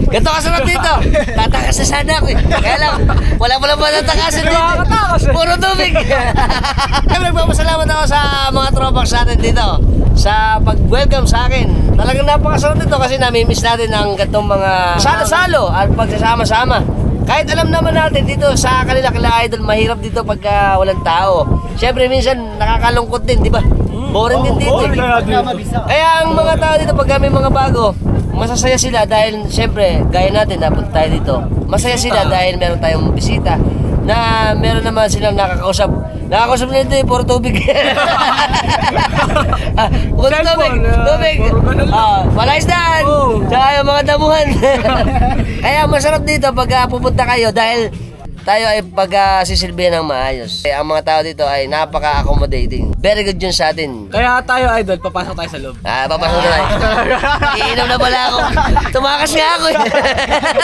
Ganito kasarap dito. Tatakas na sana ako eh. Kaya lang, wala pala ba natakasan dito. Nakakatakas eh. Puro tubig. Kaya nagpapasalamat ako sa mga tropaks natin dito sa pag-welcome sa akin. Talagang napakasarap dito kasi namimiss natin ang ganitong mga salo-salo at pagsasama-sama. Kahit alam naman natin dito sa kanila kila idol, mahirap dito pagka walang tao. Siyempre minsan nakakalungkot din, di ba? Boring din dito. eh. Kaya ang mga tao dito pag may mga bago, masasaya sila dahil siyempre gaya natin napunta tayo dito. Masaya sila dahil meron tayong bisita na meron naman silang nakakausap. Nakakausap nila ito eh, puro tubig. Ah, puro tubig, ah, tubig. puro ganun lang. Ah, malaisdan. Oo. Tsaka yung mga damuhan. Kaya masarap dito pag ah, pupunta kayo dahil tayo ay pag-sisilbihan ng maayos. Eh, ang mga tao dito ay napaka-accommodating. Very good yun sa atin. Kaya tayo, idol, papasok tayo sa loob. Ah, papasok na tayo. Iinom na pala ako. Tumakas nga ako eh.